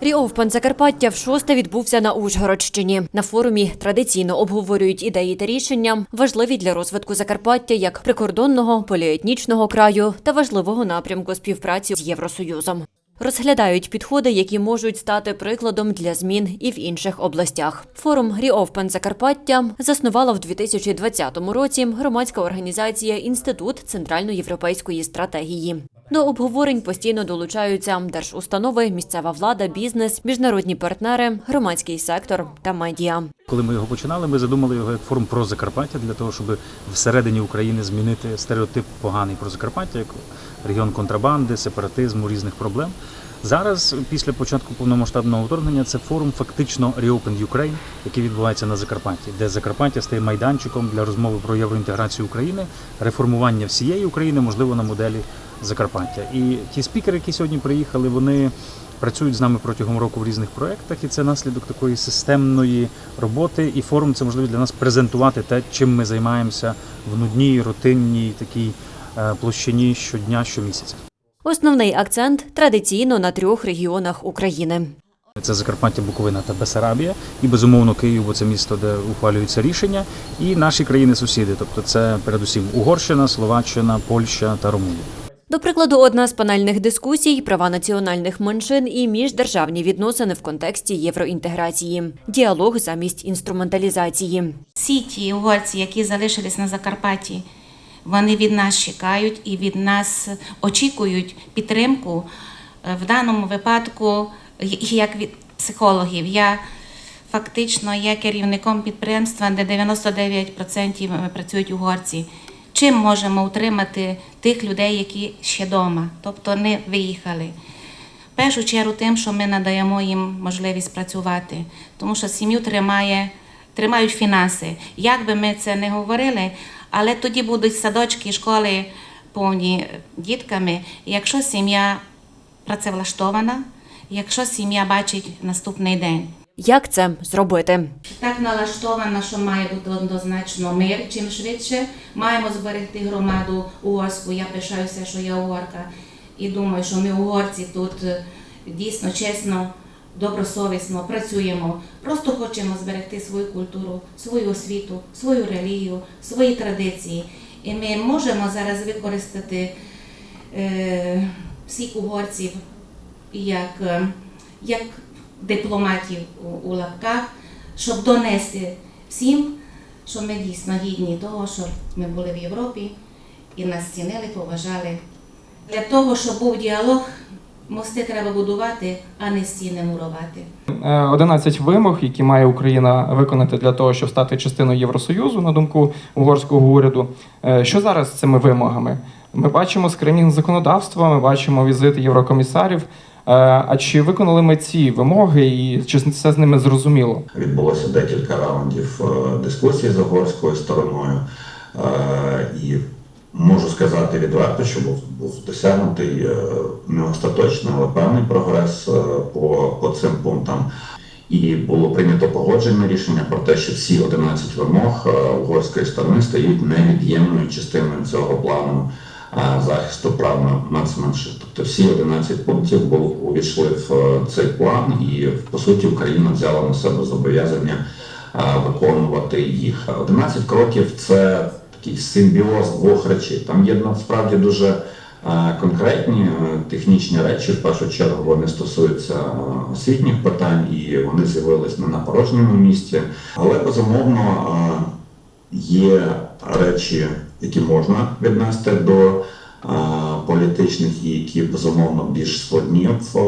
Ріовпан Закарпаття вшосте відбувся на Ужгородщині. На форумі традиційно обговорюють ідеї та рішення, важливі для розвитку Закарпаття як прикордонного поліетнічного краю та важливого напрямку співпраці з Євросоюзом. Розглядають підходи, які можуть стати прикладом для змін і в інших областях. Форум Ріовпен Закарпаття заснувала в 2020 році громадська організація Інститут центральноєвропейської стратегії. До обговорень постійно долучаються держустанови, місцева влада, бізнес, міжнародні партнери, громадський сектор та медіа. Коли ми його починали, ми задумали його як форум про Закарпаття для того, щоб всередині України змінити стереотип поганий про Закарпаття як регіон контрабанди, сепаратизму, різних проблем. Зараз, після початку повномасштабного вторгнення, це форум фактично Reopen Ukraine, який відбувається на Закарпатті, де Закарпаття стає майданчиком для розмови про євроінтеграцію України, реформування всієї України, можливо, на моделі Закарпаття. І ті спікери, які сьогодні приїхали, вони працюють з нами протягом року в різних проєктах, і це наслідок такої системної роботи. І форум це можливість для нас презентувати те, чим ми займаємося в нудній, рутинній такій е, площині щодня, щомісяця. Основний акцент традиційно на трьох регіонах України. Це Закарпаття, Буковина та Бесарабія, і безумовно Київ, бо це місто, де ухвалюються рішення, і наші країни-сусіди, тобто це передусім Угорщина, Словаччина, Польща та Румунія. До прикладу, одна з панельних дискусій права національних меншин і міждержавні відносини в контексті євроінтеграції, діалог замість інструменталізації. Всі ті угорці, які залишились на Закарпатті, вони від нас чекають і від нас очікують підтримку. Е, В даному випадку, як від психологів, я фактично є керівником підприємства, де 99% працюють угорці. Чим можемо утримати тих людей, які ще вдома, тобто не виїхали? В першу чергу тим, що ми надаємо їм можливість працювати, тому що сім'ю тримає, тримають фінанси. Як би ми це не говорили, але тоді будуть садочки, школи повні дітками. Якщо сім'я працевлаштована, якщо сім'я бачить наступний день. Як це зробити? Так налаштована, що має бути однозначно мир чим швидше. Маємо зберегти громаду угорську. Я пишаюся, що я угорка. І думаю, що ми угорці тут дійсно чесно, добросовісно працюємо. Просто хочемо зберегти свою культуру, свою освіту, свою релігію, свої традиції. І ми можемо зараз використати е, всіх угорців як, е, як дипломатів у, у лапках, щоб донести всім, що ми дійсно гідні того, щоб ми були в Європі і нас цінили, поважали. Для того, щоб був діалог, мости треба будувати, а не стіни мурувати. Е, 11 вимог, які має Україна виконати для того, щоб стати частиною Євросоюзу, на думку угорського уряду. Е, Що зараз з цими вимогами? Ми бачимо скринінг законодавства, ми бачимо візити єврокомісарів. Е, А чи виконали ми ці вимоги, і чи все з ними зрозуміло? Відбулося декілька раундів е, дискусій з угорською стороною, Е, і можу сказати відверто, що був, був досягнутий е, не остаточний, але певний прогрес е, по, по цим пунктам. І було прийнято погоджене рішення про те, що всі 11 вимог е, угорської сторони стають невід'ємною частиною цього плану захисту прав на нацменшин. Тобто всі 11 пунктів були увійшли в цей план, і по суті Україна взяла на себе зобов'язання виконувати їх. 11 кроків це такий симбіоз двох речей. Там є насправді дуже е, конкретні е, технічні речі. В першу чергу вони стосуються е, освітніх питань, і вони з'явились не на порожньому місці. Але безумовно є речі, які можна віднести до політичних, і які безумовно більш складні в,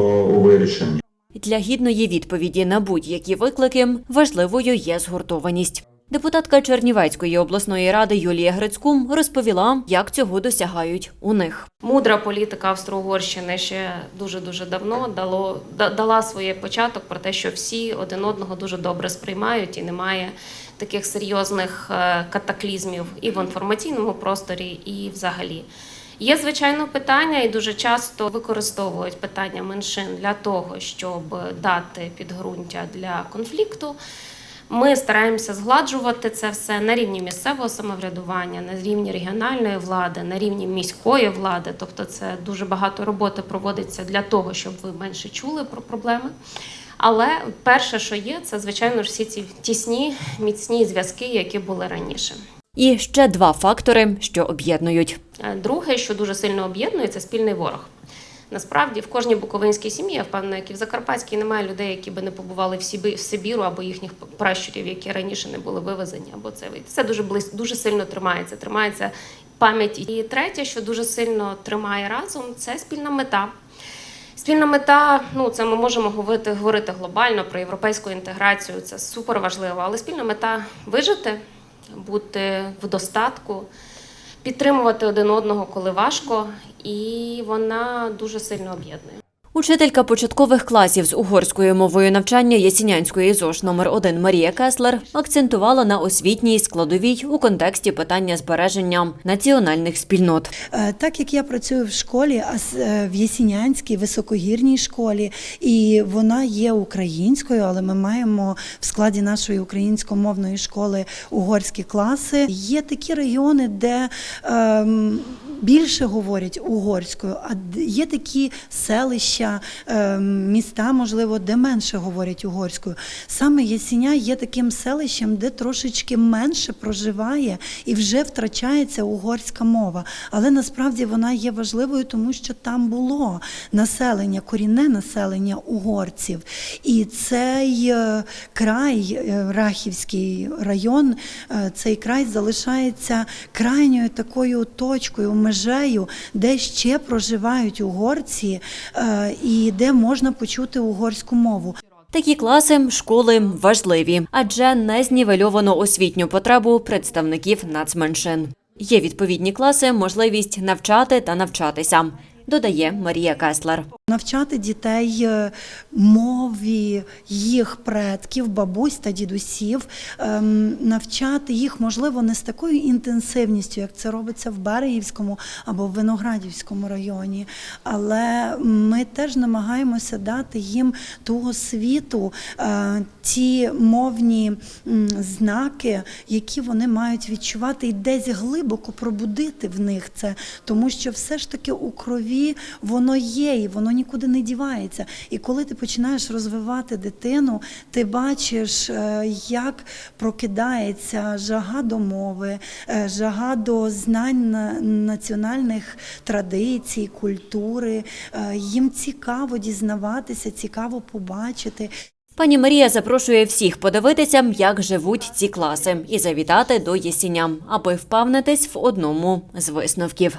вирішенні. Для гідної відповіді на будь-які виклики важливою є згуртованість. Депутатка Чернівецької обласної ради Юлія Грицькум розповіла, як цього досягають у них. Мудра політика Австро-Угорщини ще дуже дуже давно дало дала своє початок про те, що всі один одного дуже добре сприймають, і немає таких серйозних е, катаклізмів і в інформаційному просторі, і взагалі. Є звичайно питання, і дуже часто використовують питання меншин для того, щоб дати підґрунтя для конфлікту. Ми стараємося згладжувати це все на рівні місцевого самоврядування, на рівні регіональної влади, на рівні міської влади. Тобто, це дуже багато роботи проводиться для того, щоб ви менше чули про проблеми. Але перше, що є, це звичайно ж всі ці тісні, міцні зв'язки, які були раніше. І ще два фактори, що об'єднують. Е, Друге, що дуже сильно об'єднує, це спільний ворог. Насправді, в кожній буковинській сім'ї, я впевнена, як і в Закарпатській, немає людей, які би не побували в Сибі- в Сибіру або їхніх пращурів, які раніше не були вивезені, або це це дуже близько, дуже сильно тримається. Тримається пам'ять. І третє, що дуже сильно тримає разом, це спільна мета. Спільна мета, ну це ми можемо говорити, говорити глобально про європейську інтеграцію. Це супер важливо. Але спільна мета вижити, бути в достатку, підтримувати один одного, коли важко, і вона дуже сильно об'єднує. Учителька початкових класів з угорською мовою навчання Ясінянської ЗОЖ номер 1 Марія Кеслер акцентувала на освітній складовій у контексті питання збереження національних спільнот. Е, Так як я працюю в школі, а е, в Єсінянській високогірній школі, і вона є українською, але ми маємо в складі нашої українськомовної школи угорські класи. Є такі регіони, де ем, більше говорять угорською, а є такі селища, ем, міста, можливо, де менше говорять угорською. Саме Ясіня є таким селищем, де трошечки менше проживає і вже втрачається угорська мова. Але насправді вона є важливою, тому що там було населення, корінне населення угорців. І цей е, край, е, Рахівський район, е, цей край залишається крайньою такою точкою, межею, де ще проживають угорці і де можна почути угорську мову. Такі класи школи важливі, адже не знівельовано освітню потребу представників нацменшин. Є відповідні класи, можливість навчати та навчатися, додає Марія Кеслер. Навчати дітей е, мові їх предків, бабусь та дідусів, ем, навчати їх, можливо, не з такою інтенсивністю, як це робиться в Берегівському або в Виноградівському районі. Але ми теж намагаємося дати їм ту освіту, е, ті мовні знаки, які вони мають відчувати, і десь глибоко пробудити в них це, тому що все ж таки у крові воно є, і воно нікуди не дівається. І коли ти починаєш розвивати дитину, ти бачиш, е, як прокидається жага до мови, е, жага до знань на- національних традицій, культури. Е, Їм цікаво дізнаватися, цікаво побачити. Пані Марія запрошує всіх подивитися, як живуть ці класи, і завітати до Єсіня, аби впевнитись в одному з висновків.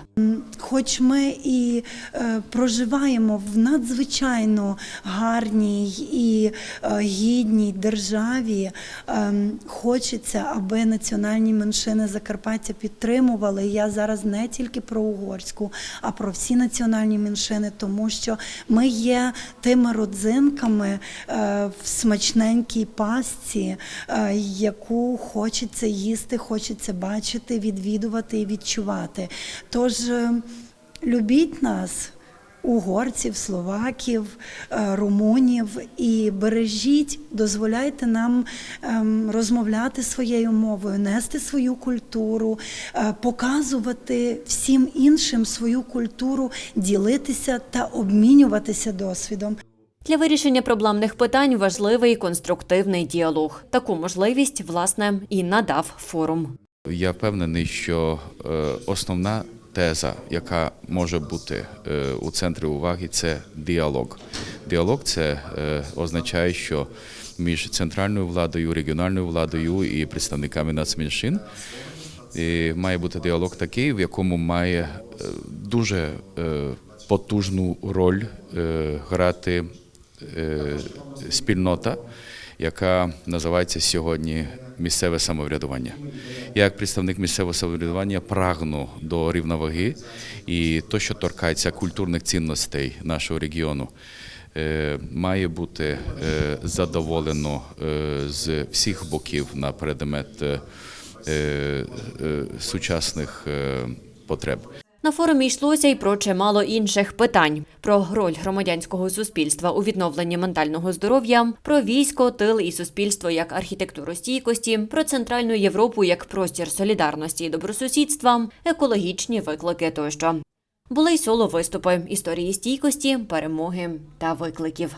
Хоч ми і е, проживаємо в надзвичайно гарній і е, гідній державі, е, хочеться, аби національні меншини Закарпаття підтримували. Я зараз не тільки про угорську, а про всі національні меншини, тому що ми є тими родзинками е, в смачненькій пастці, е, яку хочеться їсти, хочеться бачити, відвідувати і відчувати. Тож е, любіть нас. Угорців, словаків, е, румунів і бережіть, дозволяйте нам ем, розмовляти своєю мовою, нести свою культуру, показувати всім іншим свою культуру, ділитися та обмінюватися досвідом. Для вирішення проблемних питань важливий конструктивний діалог. Таку можливість, власне, і надав форум. Я впевнений, що е, основна теза, яка може бути е, у центрі уваги, це діалог. Діалог це е, означає, що між центральною владою, регіональною владою і представниками нацменшин має бути діалог такий, в якому має дуже потужну роль грати спільнота, яка називається сьогодні місцеве самоврядування. Я, як представник місцевого самоврядування, прагну до рівноваги і то, що торкається культурних цінностей нашого регіону. е, Має бути е, задоволено е, з всіх боків на предмет е, е, е, сучасних е, потреб. На форумі йшлося й про чимало інших питань: про роль громадянського суспільства у відновленні ментального здоров'я, про військо, тил і суспільство як архітектуру стійкості, про центральну Європу як простір солідарності і добросусідства, екологічні виклики тощо. Були й соло виступи, історії стійкості, перемоги та викликів.